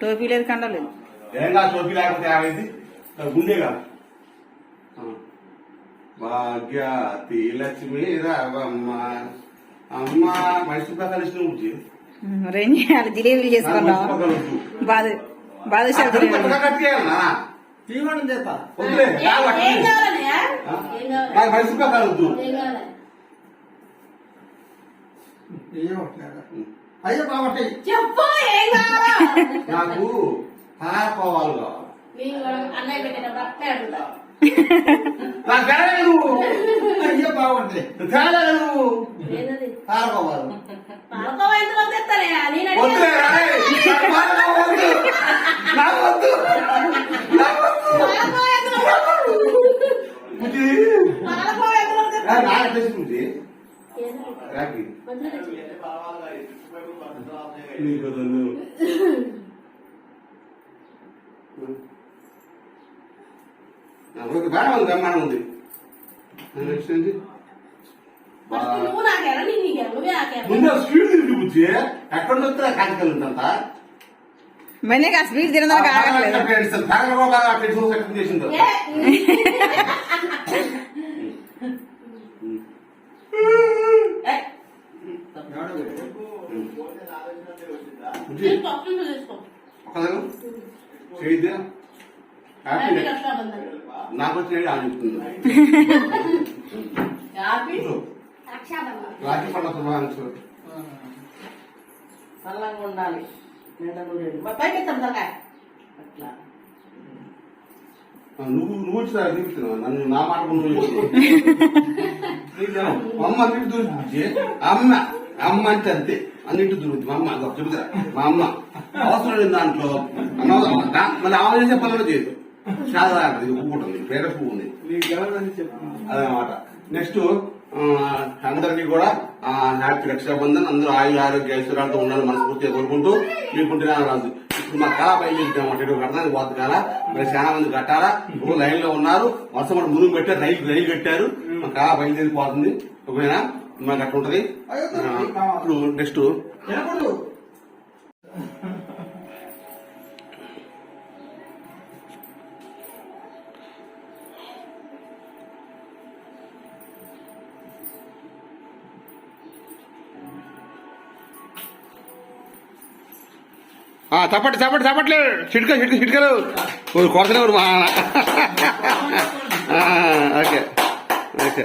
టోపీ లేదు కండ లేదు ఏం కాదు టోపీ లేకపోతే ఏమైంది గుండేగా భాగ్యతి లక్ష్మి రావమ్మ. అమ్మ మైసూర్ పక్కన ఇష్టం బుజ్జి మరి ఏం చేయాలి? జిలేబీలు చేసుకున్నాం బాధ బాదుషాలు జిలేబీలు కట్టేయాలనా తీవ్రం చేస్తా. వద్దులే కాదు ఏం అట్లనే. కావాలన్నయ్య? ఆ? ఏం కావాలి? నాకు మైసూర్ పక్కన అయ్యో కాబట్టి చెప్పు ఏం కావాలో నాకు కావాలి మేము కూడా అన్నయ్య పెట్టినప్పుడు అట్టే అడుగుతా నాకు తేలేదు అయ్యో బాగుంటాయి తేలేదు ఏంటది పారపోవాలి పాలకోవ ఎందులో తెస్తానే నేను వద్దులే అడిగాను. రాయ్. నాకు పారపోవాలి వద్దు. నాకు వద్దు నాకు వద్దు. పాలకోవ ఎందులో బుజ్జి. పాలకోవ ఎందులో ఆ, తెస్తానే? నాకు తెలిసి ఓకే, బాగానే ఉంది బ్రహ్మాండం ఉంది. నెక్స్ట్ ఏంటి ముందు స్పీడ్ తిరిగి బుజ్జి ఎక్కడ వస్తే కాకికలు ఉంటుందా మనీ ఆ స్వీట్ తినడానికి ఆగట్లేదు చేసిందో ఏ, ఏ, బుజ్జి నేను పప్పులు చేసుకో ఒక్కదాను చేయిద్దా హ్యాపీ హ్యాపీ రక్షాబంధన్ నాకు వచ్చిన అని చెప్తుంది. రాఖీ పండుగ శుభాకాంక్షలు. చల్లంగా ఉండాలి. అట్లా. ఆ, నువ్వు నువ్వు వచ్చిన తిరుగుతున్నావు నన్ను నా మాట నువ్వు అమ్మ దూరుతుంది అమ్మ. అమ్మ అంటే అంతే. అన్నింటి దూరుతుంది మా అమ్మ అదో చెబుతా. మా అమ్మ అవసరం లేదు దాంట్లో మళ్ళీ ఆమె చేసే పనులు చేయదు. చాలా ఇది పువ్వు ఉంటుంది పేర పువ్వు ఉంది అదనమాట. నెక్స్ట్ అందరికీ కూడా హ్యాపీ రక్షాబంధన్. అందరూ ఆయుర ఆరోగ్య ఐశ్వర్యాలతో ఉండాలని మనస్ఫూర్తిగా కోరుకుంటూ మీకుంటున్నా రాజు. ఇప్పుడు మా కళ బయలుదేరుతాం అంటే కట్టడానికి పోతుంది కదా. మరి చాలా మంది కట్టాలా? ఇప్పుడు లైన్లో ఉన్నారు వర్షం ముందు పెట్టారు. రైలు రైలు కట్టారు. మా కళ బయలుదేరిపోతుంది. ఓకేనా? మాకు అట్లా ఉంటది? ఇప్పుడు నెక్స్ట్ తినకూడదు ఆ, చప్పటి చప్పటి చప్పట్లు. చిట్క చిట్క చిట్కలు. కొరతనే మా ఆ, ఓకే. ఓకే.